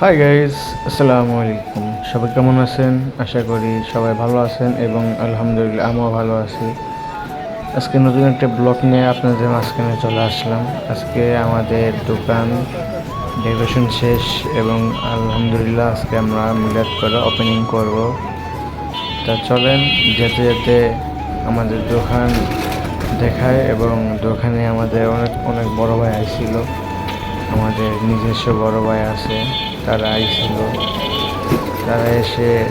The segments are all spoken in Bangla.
হাই গাইস আসসালামু আলাইকুম। সবাই কেমন আছেন? আশা করি সবাই ভালো আছেন এবং আলহামদুলিল্লাহ আমিও ভালো আছি। আজকে নতুন একটা ব্লগ নিয়ে আপনাদের মাঝখানে চলে আসলাম। আজকে আমাদের দোকান ডেকোরেশন শেষ এবং আলহামদুলিল্লাহ আজকে আমরা মিলাদ করে ওপেনিং করব। তা চলেন, যেতে যেতে আমাদের দোকান দেখায় এবং দোকানে আমাদের অনেক অনেক বড় ভাই আইছিল আমাদের নিজস্ব বড় ভাই আছে, তারা আইছিল। তারা এসে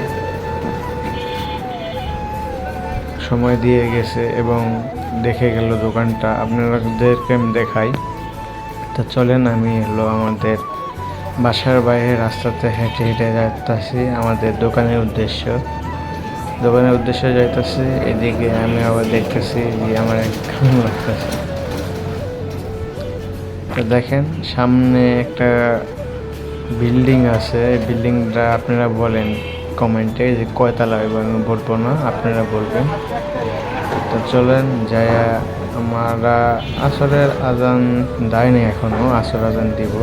সময় দিয়ে গেছে এবং দেখে গেল দোকানটা। আপনাদেরকে আমি দেখাই। তো চলেন আমি হলো আমাদের বাসার বাইরে রাস্তাতে হেঁটে হেঁটে যাইতেছি। আমাদের দোকানের উদ্দেশ্য। দোকানের উদ্দেশ্যে যাইতেছি। এদিকে আমি আবার দেখতেছি যে আমার এক লাগতেছে। তো দেখেন, সামনে একটা বিল্ডিং আছে। বিল্ডিংটা আপনারা বলেন কমেন্টে যে কয়তলা এবং বলব না, আপনারা বলবেন। তো চলেন যায়া আমরা আসরের আজান দেয়নি এখনও, আসর আজান দিব।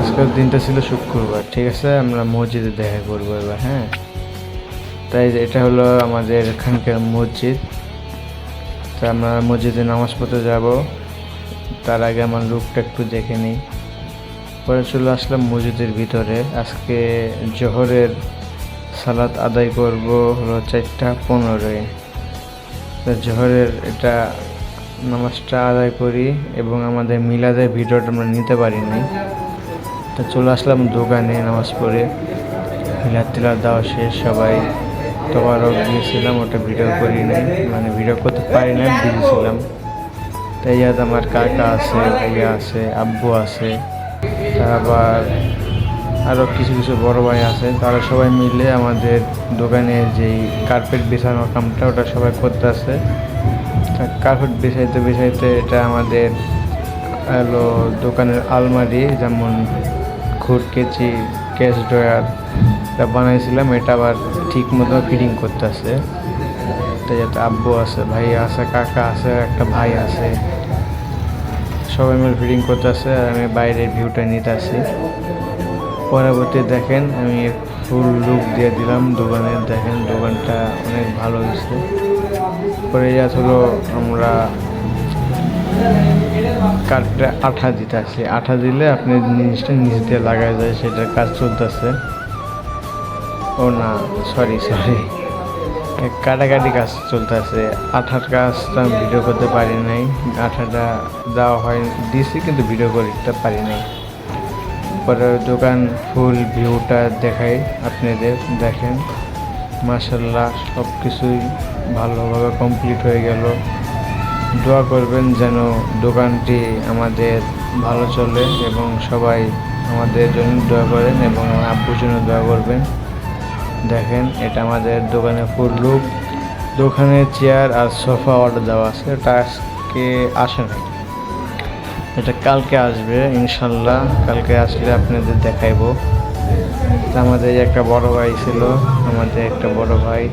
আজকের দিনটা ছিল শুক্রবার, ঠিক আছে? আমরা মসজিদে দেখা করব এবার হ্যাঁ? তাই এটা হলো আমাদের এখানকার মসজিদ। তা আমরা মসজিদে নামাজ পড়তে যাব। তার আগে আমার লুকটা একটু দেখে নিই। পরে চলে আসলাম মসজিদের ভিতরে। আজকে জোহরের সালাত আদায় করব হলো চারটা পনেরোয়। জোহরের এটা নামাজটা আদায় করি এবং আমাদের মিলাদের ভিডিওটা আমরা নিতে পারিনি। তো চলে আসলাম দোকানে নামাজ পড়ে। মিলাদ টিলাদ দেওয়া শেষ, সবাই তোবারও গিয়েছিলাম ওটা ভিডিও করি নাই মানে ভিডিও করতে পারি না বিজি ছিলাম। তাই আমার কাকা আছে, ভাইয়া আছে, আব্বু আছে, তারপর আরও কিছু কিছু বড় ভাই আছে। তারা সবাই মিলে আমাদের দোকানে যেই কার্পেট বিছানোর কামটা ওটা সবাই করতে আছে কার্পেট বিছাইতে বিছাইতে এটা আমাদের হলো দোকানের আলমারি, যেমন খুট কেচি ক্যাশ ড্রয়ার এটা বানাইছিলাম। এটা আবার ঠিক মতো ফিটিং করতেছে। তো যাতে আব্বু আছে ভাই আছে, কাকা আছে, একটা ভাই আছে। সবাই মিলে ফিটিং করতেছে আর আমি বাইরের ভিউটা নিতে আসি পরবর্তী দেখেন, আমি ফুল লুক দিয়ে দিলাম দোকানে। দেখেন, দোকানটা অনেক ভালো হয়েছে। পরে যাত হলো আমরা কাঠটা আঠা দিতে আসি আঠা দিলে আপনি জিনিসটা নিচ দিয়ে লাগা যায় সেটার কাজ চলতেছে। ও না সরি সরি কাটাকাটি কাজ চলতেছে। আঠার কাজটা আমি ভিডিও করতে পারি নাই। আঠাটা দেওয়া হয় দিয়েছি কিন্তু ভিডিও করতে পারি নাই। পরে দোকান ফুল, ভিউটা দেখাই আপনাদের, দেখেন। মাসাল্লাহ সব কিছুই ভালোভাবে কমপ্লিট হয়ে গেল। দোয়া করবেন যেন দোকানটি আমাদের ভালো চলে এবং সবাই আমাদের জন্য দোয়া করেন এবং আমার আব্বুর জন্য দোয়া করবেন। দেখেন, এটা আমাদের দোকানে ফুল লুক দোকানে চেয়ার আর সোফা অর্ডার দেওয়া আছে, এটা আজকে আসে না এটা কালকে আসবে, ইনশাল্লাহ। কালকে আসলে আপনাদের দেখাইব। আমাদের একটা বড় ভাই ছিল, আমাদের একটা বড় ভাই।